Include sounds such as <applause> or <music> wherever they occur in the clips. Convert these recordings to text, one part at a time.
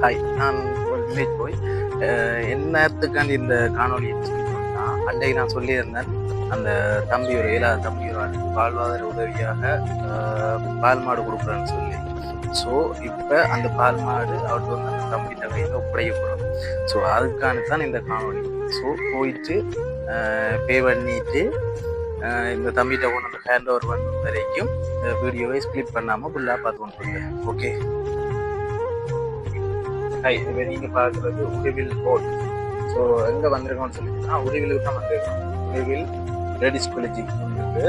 Hi நான் village போய் என்னத்துக்காண்டி இந்த காணொலி சொன்னா அன்றைக்கு நான் சொல்லியிருந்தேன் அந்த தம்பி ஒரு ஏழாவது தம்பி ஒரு ஆள் உதவியாக பால் மாடு கொடுக்குறேன்னு சொல்லி. ஸோ இப்போ அந்த பால் மாடு அவர்கிட்ட வந்து அந்த தம்பி தகையில் ஒப்படைக்க போகிறோம் ஸோ அதுக்கான தான் இந்த காணொலி ஸோ போயிட்டு பே பண்ணிட்டு இந்த தம்பிகிட்ட கொண்டு வந்து ஹேண்ட் ஓவர் பண்ண வரைக்கும் இந்த வீடியோவை ஸ்கிளிப் பண்ணாமல் ஃபுல்லாக பார்த்து கொண்டு ஓகே ஹை இப்போ நீங்கள் பார்க்குறது உடிவில் போல் ஸோ எங்கே வந்திருக்கோம்னு சொல்லிட்டுனா உடுவிலுக்கு தான் வந்திருக்கோம். உடிவில் லேடிஸ் காலேஜ் இருக்கு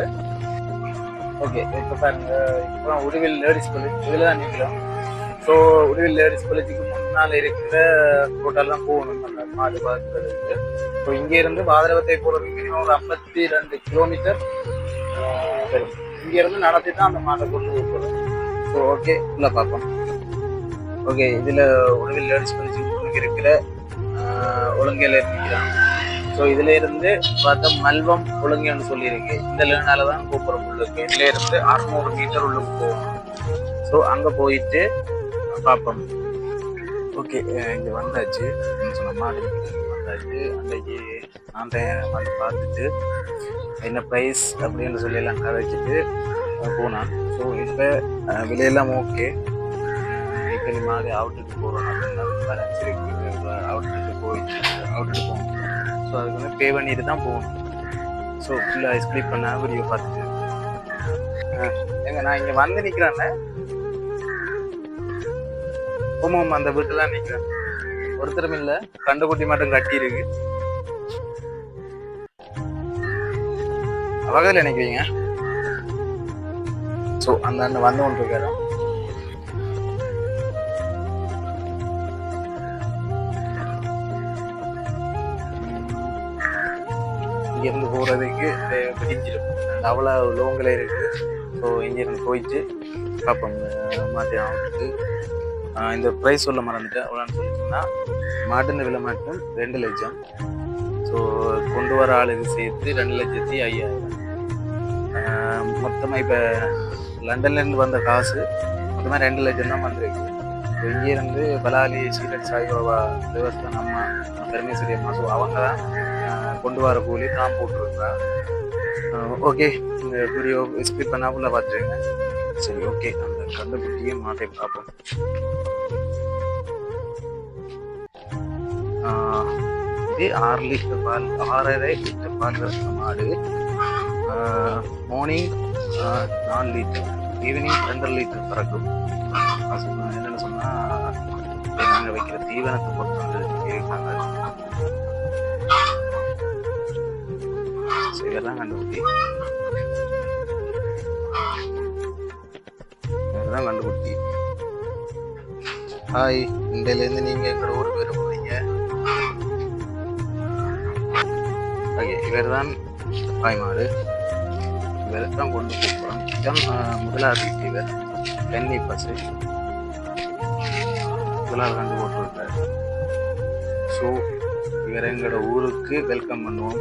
ஓகே இப்போ பாருங்க இப்போ உடிவில் லேடிஸ் காலேஜ் இதில் தான் நீங்களும் ஸோ உடுவில் லேடிஸ் காலேஜுக்கு முன்னால் இருக்கிற ரோட்டெல்லாம் போகணும் அந்த மாடு பார்க்கறதுக்கு ஸோ இங்கேருந்து பாதரவத்தை போகிறதுக்கு மினிமம் ஒரு ஐம்பத்தி ரெண்டு கிலோமீட்டர் வரும். இங்கேருந்து நடத்தி தான் அந்த மாடை கொண்டு போகிறோம் ஸோ ஓகே உள்ள பார்ப்போம். ஓகே இதில் உணவில் லேடிஸ் காலேஜ் இருக்கிற ஒழுங்கையில் இருக்கிறான் ஸோ இதில் இருந்து பார்த்தா மல்வம் ஒழுங்கைன்னு சொல்லியிருக்கு. இந்த லேனால தான் கோபுரம் உள்ளுக்கு இதில் இருந்து அறுநூறு மீட்டர் உள்ளுக்கு போகணும். ஸோ அங்கே போயிட்டு பார்ப்போம். ஓகே இங்கே வந்தாச்சு. சொன்ன மாதிரி வந்தாச்சு. அன்றைக்கு நான் வந்து பார்த்துட்டு என்ன ப்ரைஸ் அப்படின்னு சொல்லி எல்லாம் கதைச்சிட்டு போனான். ஸோ இப்போ விலையெல்லாம் ஓகே இப்போ நீ மாதிரி அவுட்டுக்கு போகிறோம் அப்படின்னு பேலன்ஸ் அவுட்டுக்கு போய் அவுட்டுக்கு போகணும் ஸோ அதுக்கு வந்து பே பண்ணிட்டு தான் போகணும் ஸோ ஃபுல்லாக ஸ்கிளிப் பண்ண வீடியோ பார்த்துட்டு. எங்க ஏங்க நான் இங்கே வந்து நிற்கிறேன்ல ஓமாம் அந்த வீட்டுலாம் நிற்கிறேன் ஒருத்தரும் இல்லை கண்டுக்குட்டி மட்டும் கட்டி இருக்கு வகையில் நினைக்கிறீங்க ஸோ அந்த அண்ணன் வந்து கொண்டு இருக்காரு இங்கேருந்து போகிறதுக்கு இந்த அவ்வளோ லோங்கில் இருக்குது ஸோ இங்கேருந்து போயிட்டு பார்ப்போம் மாற்றி ஆகிட்டு இந்த ப்ரைஸ் சொல்ல மறந்துட்டேன். எவ்வளோன்னு சொல்லிட்டுன்னா மாட்டின விலை மட்டும் ரெண்டு லட்சம். ஸோ கொண்டு வர ஆளுக்கு சேர்த்து ரெண்டு லட்சத்தி ஐயாயிரம். மொத்தமாக இப்போ லண்டன்லேருந்து வந்த காசு மொத்தமாக ரெண்டு லட்சம் தான் வந்திருக்கு. இங்கேருந்து பலாலி சீரட் சாய்பாபா தேவஸ்தான் அம்மா பரமேஸ்வரி அம்மா ஸோ அவங்க தான் கொண்டு வர கூலி தான் போட்டிருந்தேன் ஓகே இந்த வீடியோ ஸ்கிப் பண்ணாப்புல பார்த்துருங்க. சரி ஓகே அந்த கண்டுபிடியே மாட்டை பார்ப்போம். இது ஆறு லிட்டர் பால் ஆறரை லிட்டர் பால் மாடு. மார்னிங் நாலு லிட்டர் ஈவினிங் ரெண்டரை லிட்டர் கறக்கும் என்னென்னு சொன்னால் நாங்கள் வைக்கிற தீவனத்தை பொறுத்தவரை இதெல்லாம் கண்டுபிடி இதெல்லாம் கண்டுபிடி ஹாய் இந்தியிலேருந்து நீங்கள் எங்களோட ஊர் பேர் போகிறீங்க ஓகே இவர் தான் தாய்மாடு இவரை தான் கொண்டு போகிறோம் இதான் முதலாவது இவர் தென்னை பசு. முதலாவது கண்டு போட்டுருக்காரு ஸோ இவரை எங்களோட ஊருக்கு வெல்கம் பண்ணுவோம்.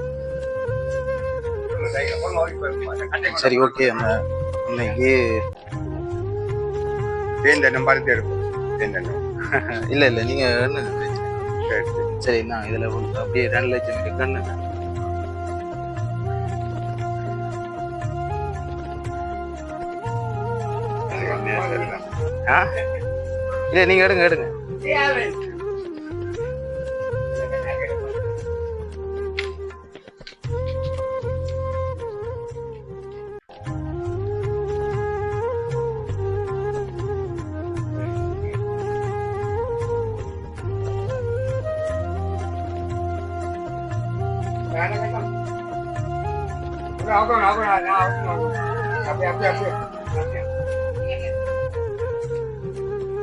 சரி ஓகே அந்த இன்னைக்கு தேந்தெண்ணம் பருத்தி எடுப்போம். தேந்தெண்ணம் இல்ல இல்ல நீங்க எண்ணுங்க. சரி நான் இதுல அப்படியே ரெண்டு லட்சம் இருக்கு எண்ணுங்க. ஆ? இல்ல நீங்க எடுங்க எடுங்க.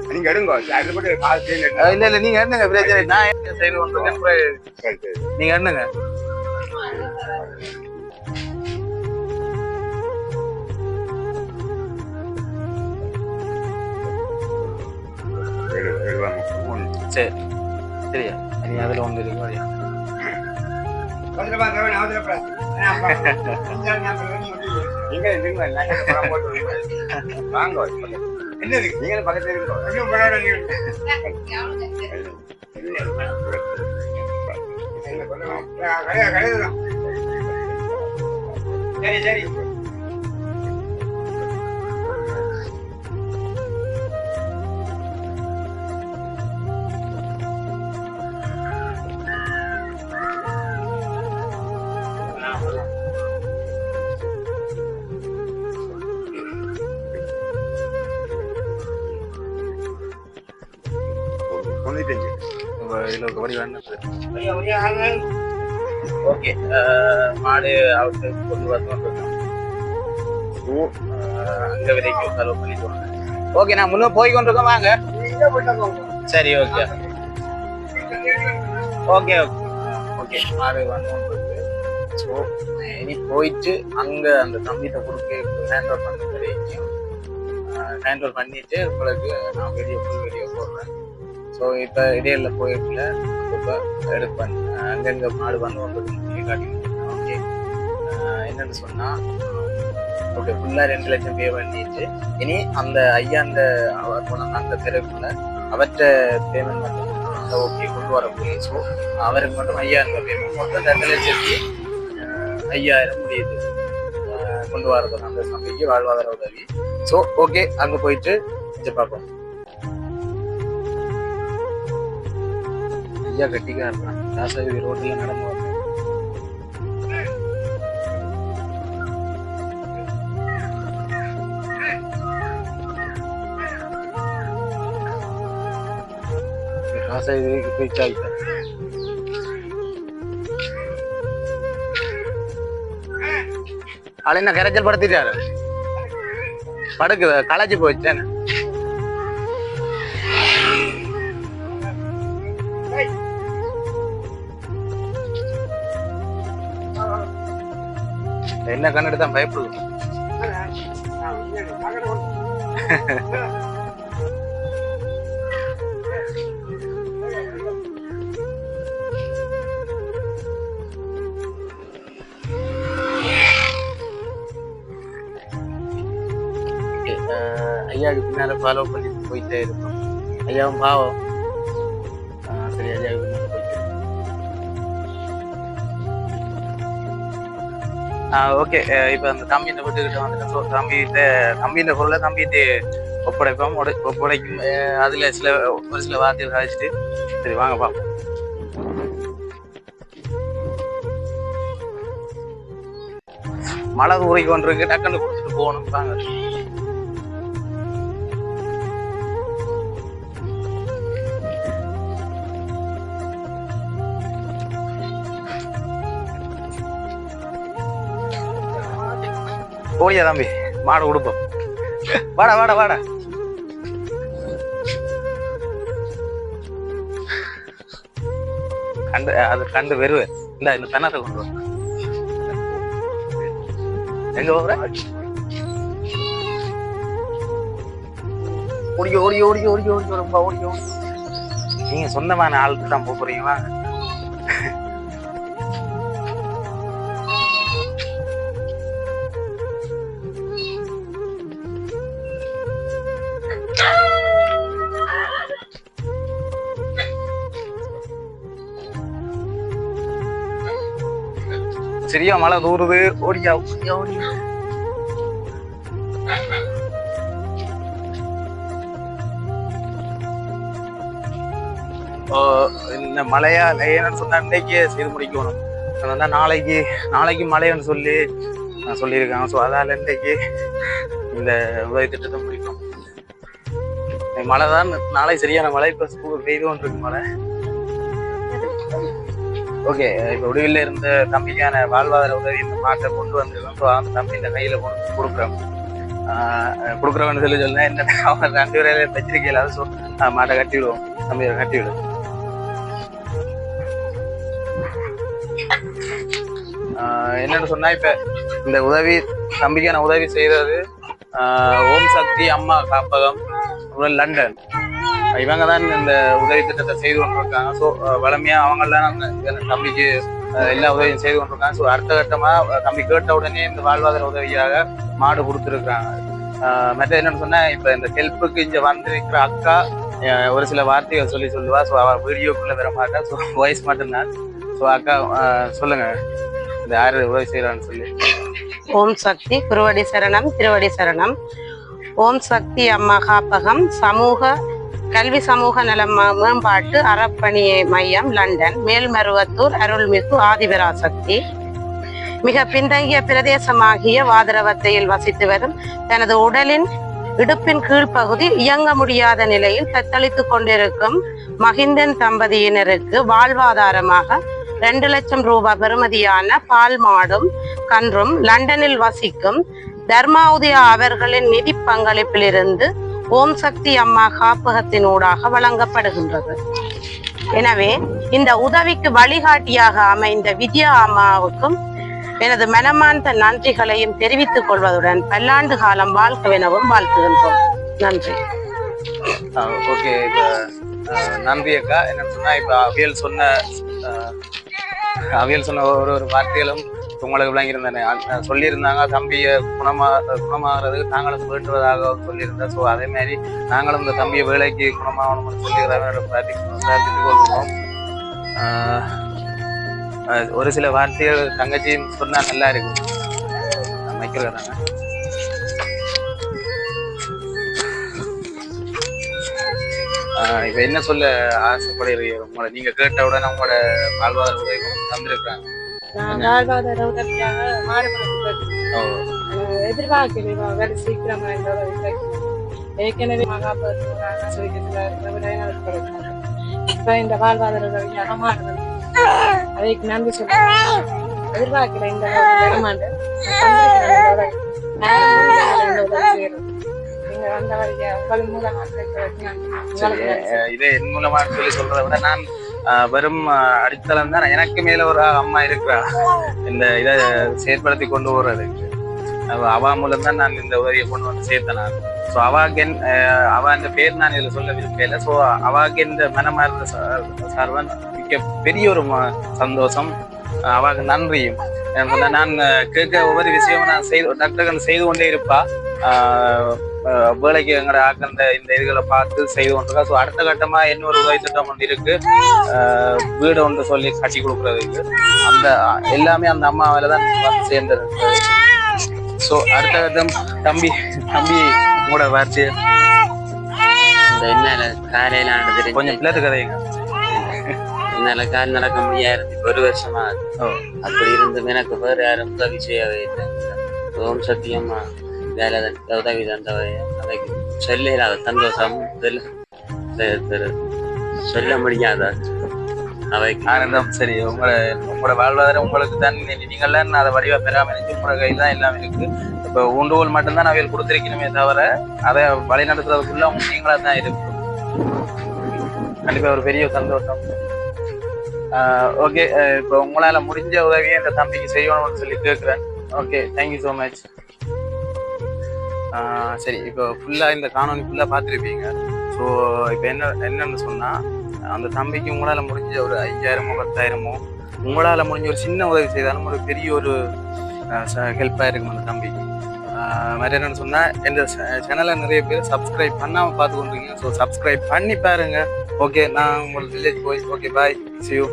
நீங்க எடுங்க அது மட்டும் காசு தேந்தெண்ணம். அஹ் இல்ல இல்ல நீங்க எண்ணுங்க பிரச்சனை இல்லை. நான் என் சைடு வந்துருக்கேன் அப்புறம் சரி சரி நீங்க எண்ணுங்க எடு எடுவாங்க ஒன்று சரி சரியா நீ அதுல ஒன்று இருக்கு பணம் போட்டு விடுறேன். வாங்க என்னது நீங்க பக்கத்துல இருக்கோம் சரி சரி. கபடி வேணும் ஓகே மாடு அவருக்கு கொண்டு வரணும் ஸோ அங்க வரைக்கும் செலவு பண்ணிட்டு வாங்க ஓகே நான் முன்ன போய் கொண்டிருக்கோம் வாங்க. சரி ஓகே. Okay okay. ஓகே மாடு வந்து ஸோ இனி போயிட்டு அங்க அந்த தம்பிட்ட கொடுக்க ஹேண்ட் ஓவர் பண்ண வரைக்கும் ஹேண்ட் ஓவர் பண்ணிட்டு உங்களுக்கு நான் வீடியோ ஃபுல் வீடியோ போடுறேன். ஸோ இப்போ இடையில போயிருக்கல இப்போ எடுப்பேன். அங்கங்க மாடு வந்து ஒன்பது சொல்லி ஓகே. என்னன்னு சொன்னா ஓகே ஃபுல்லாக ரெண்டு லட்சம் பே பண்ணிட்டு இனி அந்த ஐயா அந்த அவர் போனாங்க அந்த தெருவுக்குள்ள அவற்ற பேமெண்ட் மட்டும் அந்த ஓகே கொண்டு வர முடியும். ஸோ அவருக்கு மட்டும் ஐயாயிரம் பேமெண்ட் மொத்தம் ரெண்டு லட்சத்தி ஐயாயிரம் முடியுது. கொண்டு வரது அந்த சந்தைக்கு வாழ்வாதார உதவி. ஸோ ஓகே அங்கே போயிட்டு இதை பார்ப்போம். ஐயா கட்டிக்கா ராசாவி தாசாவி ரோட்டில் நடந்து வரேன் ராசாவி ரீச் ஆகிட்டேன் ஆள் என்ன கரைச்சல் படுத்திட்டாரு. படுக்குது களைச்சு போயிட்டேன் என்ன கண்ணெடு தான் பயப்படுது. ஐயாவுக்கு பின்னால ஃபாலோ பண்ணிட்டு போயிட்டே இருக்கோம். ஐயாவும் பாவம். ஓகே. இப்போ அந்த தம்பியின் வீட்டுக்கிட்ட வந்துட்டு ஸோ தம்பிகிட்ட தம்பியின் பொருளை தம்பிட்டு ஒப்படைப்போம் ஒப்படைக்கும். அதில் சில ஒரு சில வார்த்தைகள் கழிச்சிட்டு சரி வாங்க பார்ப்போம் மழை ஊறி கொண்டிருக்கு டக்குன்னு கொடுத்துட்டு போகணும் வாங்க. போடியா தம்பி மாடு கொடுப்போம் வாடா வாடா வாடா. கண்டு அது கண்டு வெறுவு. இந்த இந்த பெண்ணத்தை கொண்டு வா. எங்க போற? ஓடி ஓடி ஓடி ஓடி ஓடி ஓடி ஓடி நீங்க சொந்தமான ஆளுக்கு தான் போக போறீங்களா சரியா மழை தூருது. ஓடியா ஓடியா ஓடியா. ஓ, இந்த மழையா லையன்னு சொன்னா இன்னைக்கு செய்து முடிக்கணும். அதான் நாளைக்கு நாளைக்கு மழைன்னு சொல்லி நான் சொல்லியிருக்காங்க ஸோ அதால இன்னைக்கு இந்த உதவி திட்டத்தை முடிக்கும் மழை தான் நாளை சரியான மழை இப்போ ஸ்கூல் பெய்து இருக்கு மழை. ஓகே இப்போ உடவில் இருந்த தம்பிக்கான வாழ்வாதார உதவி இந்த மாட்டை கொண்டு வந்திருக்கோம். ஸோ அந்த தம்பி இந்த கையில் கொடுக்குறோம். கொடுக்குறவன்னு சொல்லி சொன்னால் என்ன <laughs> அவன் ரெண்டு பேரையில வச்சிருக்கல சொல் மாட்டை கட்டி விடுவோம். தம்பியை கட்டி விடுவோம் என்னன்னு சொன்னா இப்ப இந்த உதவி தம்பிக்கான உதவி செய்யறது ஓம் சக்தி அம்மா காப்பகம் லண்டன். இவங்க தான் இந்த உதவி திட்டத்தை செய்து கொண்டிருக்காங்க. ஸோ வளமையாக அவங்கெல்லாம் அந்த தம்பிக்கு எல்லா உதவியும் செய்து கொண்டிருக்காங்க. ஸோ அடுத்த கட்டமாக தம்பி கேட்ட உடனே இந்த வாழ்வாதார உதவியாக மாடு கொடுத்துருக்காங்க மற்ற என்னன்னு சொன்னால் இப்போ இந்த ஹெல்ப்புக்கு இங்கே வந்திருக்கிற அக்கா ஒரு சில வார்த்தைகள் சொல்லி சொல்லுவா. ஸோ அவள் வீடியோக்குள்ளே வர மாட்டா ஸோ வாய்ஸ் மட்டும்தான். ஸோ அக்கா சொல்லுங்கள் இந்த யார் உதவி செய்கிறான்னு சொல்லி. ஓம் சக்தி குருவடி சரணம் திருவடி சரணம். ஓம் சக்தி அம்மா காப்பகம் சமூக கல்வி சமூக நல மேம்பாட்டு அறப்பணி மையம் லண்டன். மேல்மருவத்தூர் அருள்மிகு ஆதிபராசக்தி. மிக பின்தங்கிய பிரதேசமாகிய வாதரவத்தையில் வசித்து வரும் தனது உடலின் இடுப்பின் கீழ்ப்பகுதி இயங்க முடியாத நிலையில் தத்தளித்துக் கொண்டிருக்கும் மகிந்தன் தம்பதியினருக்கு வாழ்வாதாரமாக ரெண்டு லட்சம் ரூபாய் பெறுமதியான பால் மாடும் கன்றும் லண்டனில் வசிக்கும் தர்மாவுதியா அவர்களின் நிதி பங்களிப்பிலிருந்து ஓம் சக்தி அம்மா காப்பகத்தின் ஊடாக வழங்கப்படுகின்றது. எனவே இந்த உதவிக்கு வழிகாட்டியாக அமைந்த வித்யா அம்மாவுக்கும் எனது மனமார்ந்த நன்றிகளையும் தெரிவித்துக் கொள்வதுடன் பல்லாண்டு காலம் வாழ்க்கவெனவும் வாழ்த்துகின்றோம். நன்றி. ஓகே நன்றி அக்கா. என்ன சொன்னா இப்ப அவியல் சொன்ன அவியல் சொன்ன ஒரு ஒரு வார்த்தைகளும் உங்களுக்கு விளங்கியிருந்தேன் சொல்லியிருந்தாங்க தம்பியை குணமா குணமாகிறதுக்கு நாங்களும் வேண்டுவதாக சொல்லியிருந்தேன். ஸோ அதே மாதிரி நாங்களும் இந்த தம்பியை வேலைக்கு குணமாகணும்னு சொல்லிக்கிறவரை பிரார்த்தி கொள்கிறோம் ஒரு சில வார்த்தைகள் தங்கச்சியும் சொன்னால் நல்லா இருக்கும். மைக்கிறதாங்க ஆஹ் என்ன சொல்ல ஆசைப்படுறீங்க உங்களை? நீங்கள் கேட்ட உடனே உங்களோட வாழ்வாதார உதவி தந்திருக்காங்க நான் வாழ்வாதார உதவியாக மாடு வளர்ப்பு ஓ, எதிர்பார்க்கிறேன் வேலை சீக்கிரமா இந்த உதவி கிடைக்கும். ஏற்கனவே விடையினர் கொடுத்தாங்க இப்ப இந்த வாழ்வாதார உதவியாக வளர்ப்பு. அதைக்கு நன்றி சொல்றேன் எதிர்பார்க்கிறேன் இந்த வருமாண்டு நான் இதே என் சொல்லி சொல்றதை விட வெறும் அடித்தளம் தான். எனக்கு மேல ஒரு அம்மா இருக்கிறா. இந்த இதை செயற்படுத்தி கொண்டு போறதுக்கு அவா மூலம் தான் நான் இந்த உதவியை கொண்டு வந்து சேர்த்தேன் நான். ஸோ அவாக்கு என் அந்த பேர் நான் இதில் சொல்ல விரும்பல ஸோ அவாக்கு இந்த மனமார்ந்த சா- சார்பன் மிக்க பெரிய ஒரு ம- சந்தோஷம். அவாக்கு நன்றியும். நான் கேட்க ஒவ்வொரு விஷயமும் நான் செய்து டாக்டர்கள் செய்து கொண்டே இருப்பா. வேலைக்கு எங்கட ஆக்கின்ற இந்த இதுகளை பார்த்து செய்து கொண்டிருக்கா. ஸோ அடுத்த கட்டமா இன்னொரு உதவி திட்டம் ஒன்று இருக்கு. வீடு ஒன்று சொல்லி கட்டி கொடுக்குறதுக்கு அந்த எல்லாமே அந்த அம்மாவில தான் வந்து சேர்ந்தது ஸோ அடுத்த கட்டம் தம்பி தம்பி உங்களோட வார்த்தை என்னால காலையில கொஞ்சம் பிள்ளைட்டு கதைங்க. என்னால கால் நடக்க முடியாது. ஒரு வருஷமா அப்படி இருந்தும் எனக்கு வேற யாரும் உதவி செய்யவே இல்லை. ஓம் சத்தியமா வேலை உதவி தந்தவை அவைக்கு சொல்ல சந்தோஷம் சொல்ல சொல்ல முடியாத அவை ஆனந்தம் சரி உங்களோட உங்களோட வாழ்வாதாரம் உங்களுக்கு தான். நீங்களாம் அதை வடிவா பராமரிச்சு உங்களோட கையில் தான் எல்லாம் இருக்கு. இப்போ ஊண்டுகோல் மட்டும்தான் அவையில் கொடுத்துருக்கணுமே தவிர அதை வழி நடத்துறதுக்குள்ள உங்க நீங்களா தான் இருக்கு. கண்டிப்பா ஒரு பெரிய சந்தோஷம். ஓகே இப்போ உங்களால முடிஞ்ச உதவியை இந்த தம்பிக்கு செய்யணும்னு சொல்லி கேட்குறேன் ஓகே தேங்க்யூ ஸோ மச் சரி. இப்போ ஃபுல்லாக இந்த காணொலி ஃபுல்லாக பார்த்துருப்பீங்க. ஸோ இப்போ என்ன என்னன்னு சொன்னால் அந்த தம்பிக்கு உங்களால் முடிஞ்ச ஒரு ஐயாயிரமோ பத்தாயிரமோ உங்களால் முடிஞ்ச ஒரு சின்ன உதவி செய்தாலும் ஒரு பெரிய ஒரு ஹெல்ப்பாக இருக்கும் அந்த தம்பிக்கு. மாதிரி என்னென்னு சொன்னால் இந்த சேனலை நிறைய பேர் சப்ஸ்கிரைப் பண்ணாமல் பார்த்து கொண்டிருக்கீங்க ஸோ சப்ஸ்கிரைப் பண்ணி பாருங்கள் ஓகே நான் உங்களுக்கு வில்லேஜ் போய் ஓகே பாய் சியூ